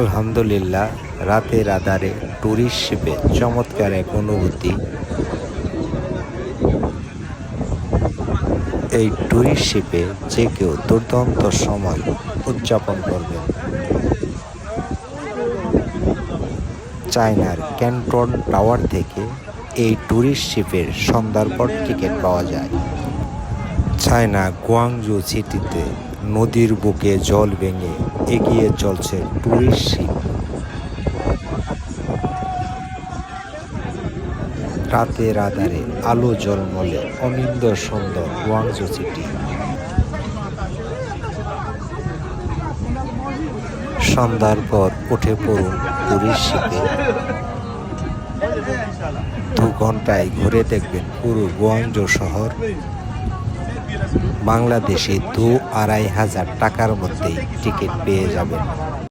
আলহামদুলিল্লাহ রাতের আধারে ট্যুরিস্ট শিপে চমৎকার এক অনুভূতি। এই ট্যুরিস্ট শিপে যে কেউ দুর্দান্ত সময় উদযাপন করবে। চায়নার ক্যান্টন টাওয়ার থেকে এই ট্যুরিস্ট শিপের সন্ধ্যার পর টিকিট পাওয়া যায়। চায়না গুয়াংজু সিটিতে নদীর বুকে জল ভেঙে এগিয়ে চলছে ট্যুরিস্ট শিপ। রাতের আধারে আলো জলমলে অনিন্দ সুন্দর গুয়াংজু সিটি। সন্ধ্যার পর উঠে পড়ুন ট্যুরিস্ট শিপে। দু ঘন্টায় ঘুরে দেখবেন পুরো গুয়াংজো শহর বাংলাদেশে দু আড়াই হাজার টাকার মধ্যেই টিকিট পেয়ে যাবেন।